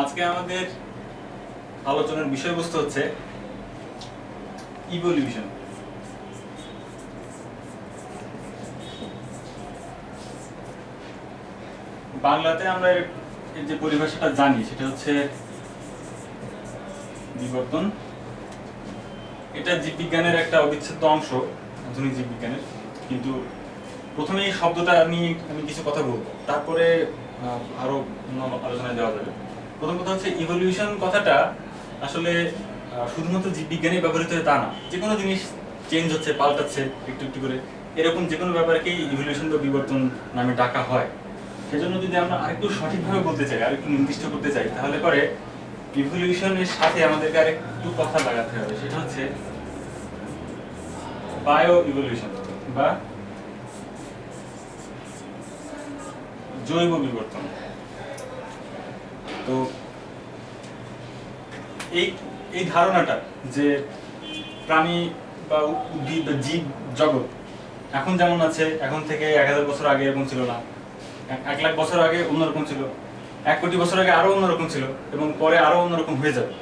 আমাদের আলোচনার বিষয়বস্তু হচ্ছে ইভলিউশন বাংলাতে আমরা এর যে পরিভাষাটা জানি, সেটা হচ্ছে বিবর্তন। এটা জীববিজ্ঞানের একটা অবিচ্ছেদ্য অংশ, আধুনিক জীববিজ্ঞানের। কিন্তু প্রথমে এই শব্দটা নিয়ে আমি কিছু কথা বলব। তারপরে আরও আলোচনায় যাওয়া যাবে। প্রথম কথা হচ্ছে ইভলিউশন কথাটা আসলে শুধুমাত্র জীববিজ্ঞানে ব্যবহৃত হয় তা না। যে কোনো জিনিস চেঞ্জ হচ্ছে, পাল্টাচ্ছে একটু একটু করে। এরকম যে কোনো ব্যাপারকেই ইভলিউশন বা বিবর্তন নামে ডাকা হয়। সেজন্য যদি আমরা আরেকটু সঠিকভাবে বলতে চাই, আরেকটু নির্দিষ্ট করতে চাই, তাহলে পরে ইভলিউশনের সাথে আমাদেরকে আরেকটু কথা লাগাতে হবে। সেটা হচ্ছে বায়ো ইভলিউশন বা জৈব বিবর্তন। তো এই এই ধারণাটা যে প্রাণী বা উদ্ভিদ বা জীব জগৎ এখন যেমন আছে, এখন থেকে এক হাজার বছর আগে এরকম ছিল না। এক- লাখ বছর আগে অন্যরকম ছিল, এক কোটি বছর আগে আরও অন্যরকম ছিল এবং পরে আরও অন্যরকম হয়ে যাবে।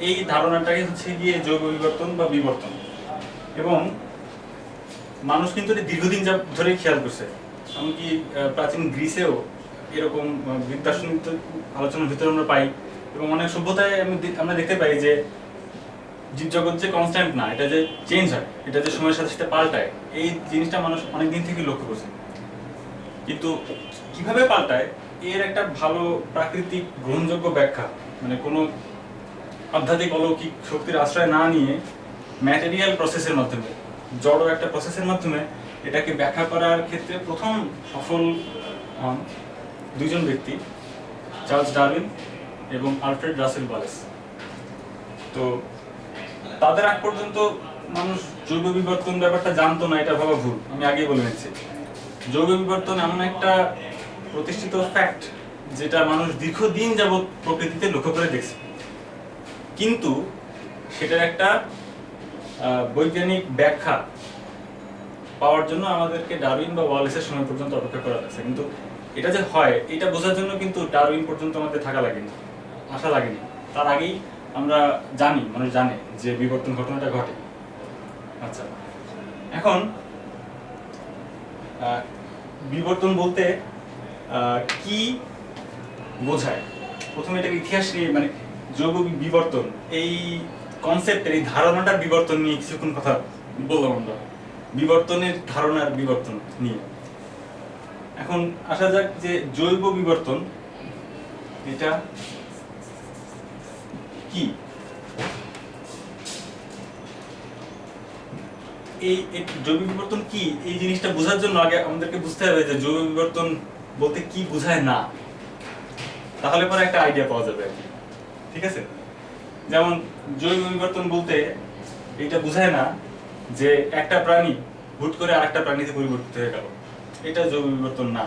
এই ধারণাটাই হচ্ছে গিয়ে জৈব বিবর্তন বা বিবর্তন। এবং মানুষ কিন্তু দীর্ঘদিন ধরে খেয়াল করছে। এমনকি প্রাচীন গ্রিসেও এরকম দার্শনিক আলোচনার ভিতরে আমরা পাই। এবং অনেক সভ্যতায় আমি আমরা দেখতে পাই যে জীবজগৎ যে কনস্ট্যান্ট না, এটা যে চেঞ্জ হয়, এটা যে সময়ের সাথে সাথে পাল্টায়, এই জিনিসটা মানুষ অনেক দিন থেকে লক্ষ্য করছে। কিন্তু কীভাবে পাল্টায়? এর একটা ভালো প্রাকৃতিক গ্রহণযোগ্য ব্যাখ্যা। মানে কোনো আধ্যাত্মিক অলৌকিক শক্তির আশ্রয় না নিয়ে ম্যাটেরিয়াল প্রসেসের মাধ্যমে, জড় একটা প্রসেসের মাধ্যমে এটাকে ব্যাখ্যা করার ক্ষেত্রে প্রথম সফল হন দুইজন ব্যক্তি, চার্লস ডারউইন এবং আলফ্রেড রাসেল ওয়ালেস তো তাদের আগ পর্যন্ত মানুষ জৈব বিবর্তন ব্যাপারটা জানতো না, এটা ভাবা ভুল, আমি আগেই বলে নিচ্ছি জৈব বিবর্তন এমন একটা প্রতিষ্ঠিত ফ্যাক্ট যেটা মানুষ দীর্ঘদিন যাবৎ প্রকৃতিতে লক্ষ্য করে দেখছে। কিন্তু সেটার একটা বৈজ্ঞানিক ব্যাখ্যা পাওয়ার জন্য আমাদেরকে ডারউইন বা ওয়ালেসের সময় পর্যন্ত অপেক্ষা করা লাগছে। কিন্তু এটা যে হয়, এটা বোঝার জন্য কিন্তু ডারউইন পর্যন্ত আমাদের থাকা লাগেনি আশা লাগেনি। তার আগেই আমরা জানি, মানুষ জানে যে বিবর্তন ঘটনাটা ঘটে। আচ্ছা এখন বিবর্তন বলতে কি বোঝায়? প্রথমে এটাকে ইতিহাস নিয়ে মানে বি- বিবর্তন, এই কনসেপ্টের এই ধারণাটার বিবর্তন নিয়ে কিছুক্ষণ কথা বললাম আমরা। বিবর্তনের ধারণার বিবর্তন নিয়ে। এখন আসা যাক যে জৈব বিবর্তন এটা কি? এই জৈব বিবর্তন কি? এই জিনিসটা বোঝার জন্য আগে আমাদেরকে বুঝতে হবে যে জৈব বিবর্তন বলতে কি বোঝায় না। তাহলে পরে একটা আইডিয়া পাওয়া যাবে। ঠিক আছে? যেমন জৈব বিবর্তন বলতে এটা বোঝায় না যে একটা প্রাণী হুট করে আরেকটা প্রাণীতে পরিবর্তিত হয়ে গেল। এটা জৈব বিবর্তন না।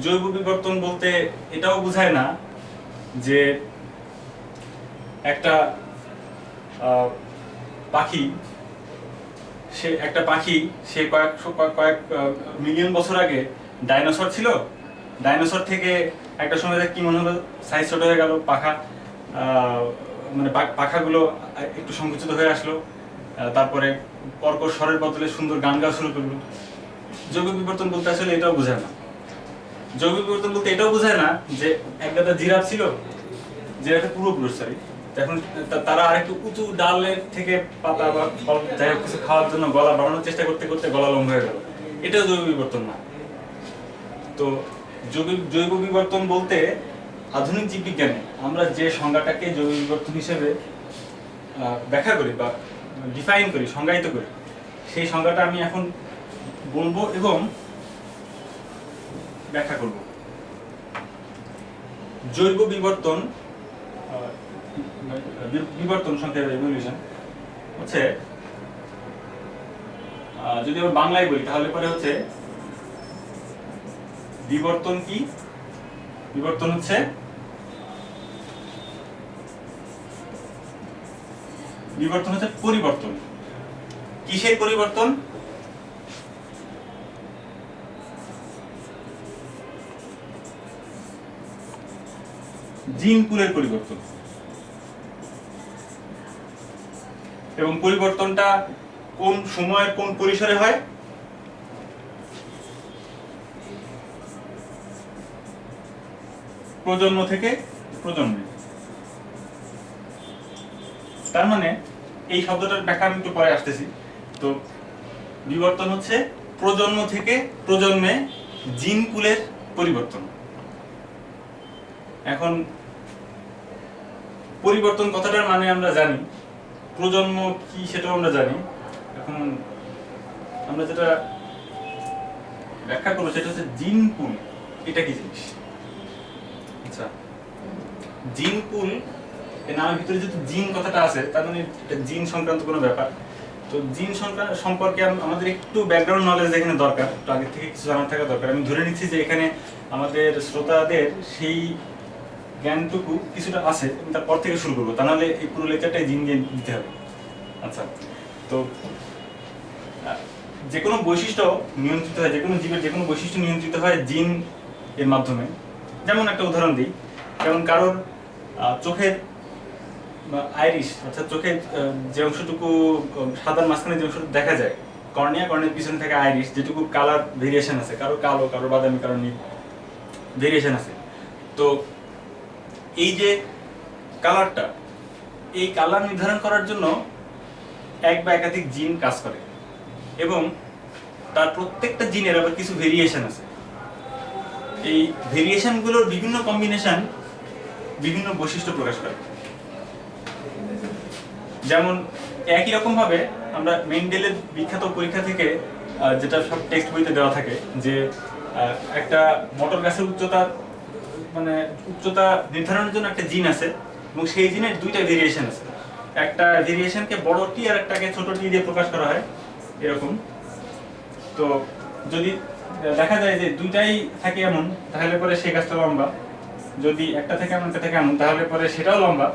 জৈব বিবর্তন বলতে এটাও বোঝায় না যে একটা পাখি, সে একটা পাখি, সে কয়েকশো কয়েক- মিলিয়ন বছর আগে ডাইনোসর ছিল। ডাইনোসর থেকে একটা সময় কি মনে হলো, সাইজ ছোট হয়ে গেল, পাখা মানে পাখাগুলো একটু সংকুচিত হয়ে আসলো। তারপরে কর্কশ স্বরের বদলে সুন্দর গান গাওয়া শুরু করল। জৈব বিবর্তন বলতে আসলে এটাও বোঝায় না। জৈব বিবর্তন বলতে এটাও বোঝায় না যে এক গাদা জিরাফ ছিল, জিরাফের পূর্বপুরুষ সরি এখন তারা আরেকটু উঁচু ডালের থেকে পাতা বা ফল, যাই হোক, কিছু খাওয়ার জন্য গলা বাড়ানোর চেষ্টা করতে করতে গলা লম্বা হয়ে গেল। এটাও জৈব বিবর্তন না। তো জৈব জৈব বিবর্তন বলতে আধুনিক জীববিজ্ঞানে আমরা যে সংজ্ঞাটাকে জৈব বিবর্তন হিসেবে ব্যাখ্যা করি বা ডিফাইন করি, সংজ্ঞায়িত করি, সেই সংজ্ঞাটা আমি এখন বলব এবং ব্যাখ্যা করব। জৈব বিবর্তন বিবর্তন রেভলিউশন হচ্ছে যদি আমরা বাংলায় বলি তাহলে পরে হচ্ছে বিবর্তন কি? বিবর্তন হচ্ছে বিবর্তন হচ্ছে পরিবর্তন। কিসের পরিবর্তন? জিন পুলের পরিবর্তন। এবং পরিবর্তনটা কোন সময়ের কোন পরিসরে হয়? প্রজন্ম থেকে প্রজন্মে। তার মানে এই শব্দটার ব্যাখ্যা আমি একটু পরে আসতেছি। তো বিবর্তন হচ্ছে প্রজন্ম থেকে প্রজন্মে জিন পুলের পরিবর্তন। এখন পরিবর্তন কথাটার মানে আমরা জানি। প্রজন্ম কি সেটাও আমরা জানি। এখন আমরা যেটা ব্যাখ্যা করব সেটা হচ্ছে জিন পুল। এটা কি জিনিস? আচ্ছা। জিন পুল এই নামের ভিতরে যেহেতু জিন কথাটা আছে, তার মানে এটা জিন সংক্রান্ত কোনো ব্যাপার। তো জিন সম্পর্কে আমাদের একটু ব্যাকগ্রাউন্ড নলেজ এখানে দরকার। তো আগে থেকে কিছু জানা থাকা দরকার। আমি ধরে নিচ্ছি যে এখানে আমাদের শ্রোতাদের সেই জ্ঞানটুকু কিছুটা আছে, আমি তারপর থেকে শুরু করব। তা নাহলে এই পুরো লেকচারটাই জিন জ্ঞান দিতে হবে। আচ্ছা তো যে কোনো বৈশিষ্ট্য নিয়ন্ত্রিত হয় যে কোনো জীবের যে কোনো বৈশিষ্ট্য নিয়ন্ত্রিত হয় জিন এর মাধ্যমে। যেমন একটা উদাহরণ দিই, যেমন কারোর চোখের আইরিশ, অর্থাৎ চোখের যে অংশটুকু সাদার মাঝখানে যে অংশটুকু দেখা যায়, কর্নিয়া, কর্নিয়ার পিছনে থাকে আইরিশ, যেটুকু কালার ভেরিয়েশন আছে, কারও কালো, কারও বাদামি, কারও নীল ভেরিয়েশন আছে। তো এই যে কালারটা, এই কালার নির্ধারণ করার জন্য এক বা একাধিক জিন কাজ করে। এবং তার প্রত্যেকটা জিনের আবার কিছু ভেরিয়েশন আছে। এই ভেরিয়েশনগুলোর বিভিন্ন কম্বিনেশন বিভিন্ন বৈশিষ্ট্য প্রকাশ করে। যেমন একই রকমভাবে আমরা মেন্ডেলের বিখ্যাত পরীক্ষা থেকে যেটা সব টেক্সট বইতে দেওয়া থাকে যে একটা মটর গাছের উচ্চতা মানে উচ্চতা নির্ধারণের জন্য একটা জিন আছে, এবং সেই জিনের দুইটা ভেরিয়েশন আছে। একটা ভেরিয়েশনকে বড় টি আর একটাকে ছোট টি দিয়ে প্রকাশ করা হয়, এরকম। তো যদি দেখা যায় যে দুইটাই থাকে এমন, তাহলে পরে সেই গাছটা লম্বা। যদি একটা থেকে এমন, একটা থেকে এমন, তাহলে পরে সেটাও লম্বা।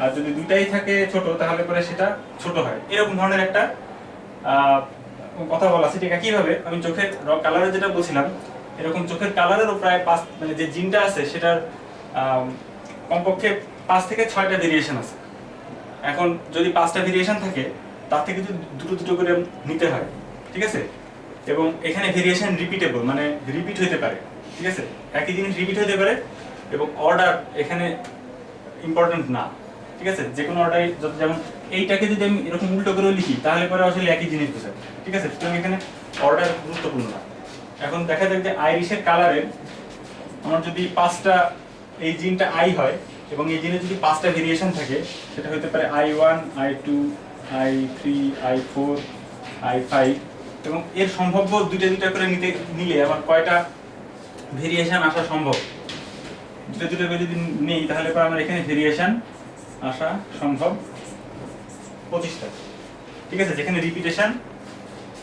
আর যদি দুইটাই থাকে ছোট, তাহলে পরে সেটা ছোট হয়। এরকম ধরনের একটা কথা বলা ঠিক কীভাবে আমি চোখের কালারের যেটা বলছিলাম এরকম চোখের কালারেরও প্রায় পাঁচ মানে যে জিনটা আছে, সেটার কমপক্ষে পাঁচ থেকে ছয়টা ভেরিয়েশন আছে। এখন যদি পাঁচটা ভেরিয়েশন থাকে, তার থেকে যদি দুটো দুটো করে নিতে হয়, ঠিক আছে? এবং এখানে ভেরিয়েশন রিপিটেবল মানে রিপিট হতে পারে, ঠিক আছে? একই জিনিস রিপিট হতে পারে, এবং অর্ডার এখানে ইম্পর্টেন্ট না, ঠিক আছে? যে কোনো অর্ডার যেমন, এইটাকে যদি আমি এরকম উল্টো করে লিখি, তাহলে পরে আসলে একই জিনিস বোঝায়, ঠিক আছে? সুতরাং এখানে অর্ডার গুরুত্বপূর্ণ না। এখন দেখা যাক যে আইরিশের কালারের আমার যদি পাঁচটা, এই জিনটা আই হয় এবং এই জিনের যদি পাঁচটা ভেরিয়েশন থাকে, সেটা হতে পারে I one I two I three I four I five এবং এর সম্ভাব্য দুইটা দুইটা করে নিতে, নিলে আমার কয়টা ভেরিয়েশন আসা সম্ভব? দুটো দুটো করে যদি নেই, তাহলে পরে আমার এখানে ভেরিয়েশন আসা সম্ভব পঁচিশটা। ঠিক আছে, যেখানে রিপিটেশন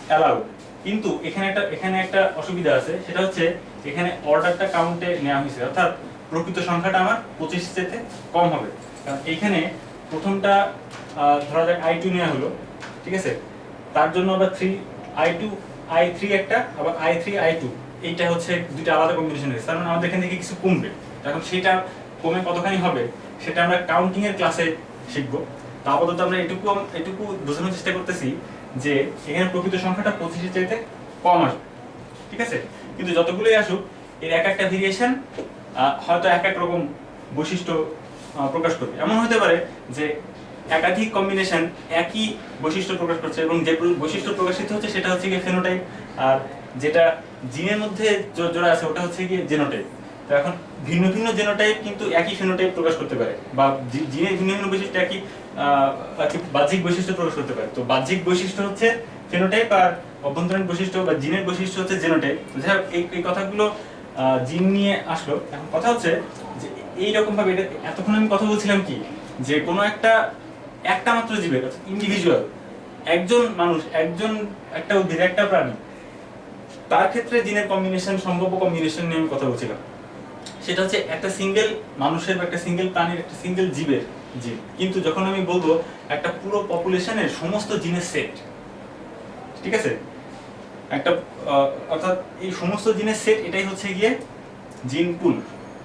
অ্যালাউ কিন্তু এখানে একটা এখানে একটা অসুবিধা আছে, সেটা হচ্ছে এখানে অর্ডারটা কাউন্টে নেওয়া হয়েছে। অর্থাৎ প্রকৃত সংখ্যাটা আমার পঁচিশ থেকে কম হবে। কারণ এইখানে প্রথমটা ধরা যাক আই টু নেওয়া হলো, ঠিক আছে? তার জন্য আবার three I two I three একটা, আবার আই থ্রি আই টু এইটা হচ্ছে দুইটা আলাদা কম্বিনেশন হয়েছে। তার মানে আমাদের এখান থেকে কিছু কমবে। এখন সেটা কমে কতখানি হবে, সেটা আমরা কাউন্টিং এর ক্লাসে শিখব। তা আপাতত আমরা এটুকু এটুকু বোঝানোর চেষ্টা করতেছি যে এখানে প্রকৃত সংখ্যাটা পঁচিশের চাইতে কম আসবে। ঠিক আছে? কিন্তু যতগুলোই আসুক, এর এক একটা ভেরিয়েশন হয়তো এক এক রকম বৈশিষ্ট্য প্রকাশ করবে। এমন হতে পারে যে একাধিক কম্বিনেশন একই বৈশিষ্ট্য প্রকাশ করছে এবং যে বৈশিষ্ট্য প্রকাশিত হচ্ছে সেটা হচ্ছে গিয়ে ফেনোটাইপ আর যেটা জিনের মধ্যে জোড়া আছে ওটা হচ্ছে গিয়ে জেনোটাইপ তো এখন ভিন্ন ভিন্ন জেনোটাইপ কিন্তু একই ফেনোটাইপ প্রকাশ করতে পারে বা জিনের ভিন্ন ভিন্ন বৈশিষ্ট্য একই আহ, বাহ্যিক বৈশিষ্ট্য প্রকাশ করতে পারে। তো বাহ্যিক বৈশিষ্ট্য হচ্ছে ফেনোটাইপ আর অভ্যন্তরীণ বৈশিষ্ট্য বা জিনের বৈশিষ্ট্য হচ্ছে জেনোটাইপ এই এই কথাগুলো জিন নিয়ে আসলো। এখন কথা হচ্ছে যে এইরকম ভাবে এটা এতক্ষণ আমি কথা বলছিলাম কি? যে কোনো একটা একটা মাত্র জীবের ইন্ডিভিজুয়াল একজন মানুষ একজন একটা উদ্ভিদ একটা প্রাণী তার ক্ষেত্রে জিনের কম্বিনেশন সম্ভাব্য কম্বিনেশন নিয়ে আমি কথা বলছিলাম। সেটা হচ্ছে একটা সিঙ্গেল মানুষের বা একটা সিঙ্গেল প্রাণীর একটা সিঙ্গেল জীবের জিন কিন্তু যখন আমি বলব, একটা পুরো পপুলেশনের সমস্ত জিনের সেট ঠিক আছে? একটা অর্থাৎ এই সমস্ত জিনের সেট এটাই হচ্ছে গিয়ে জিন পুল।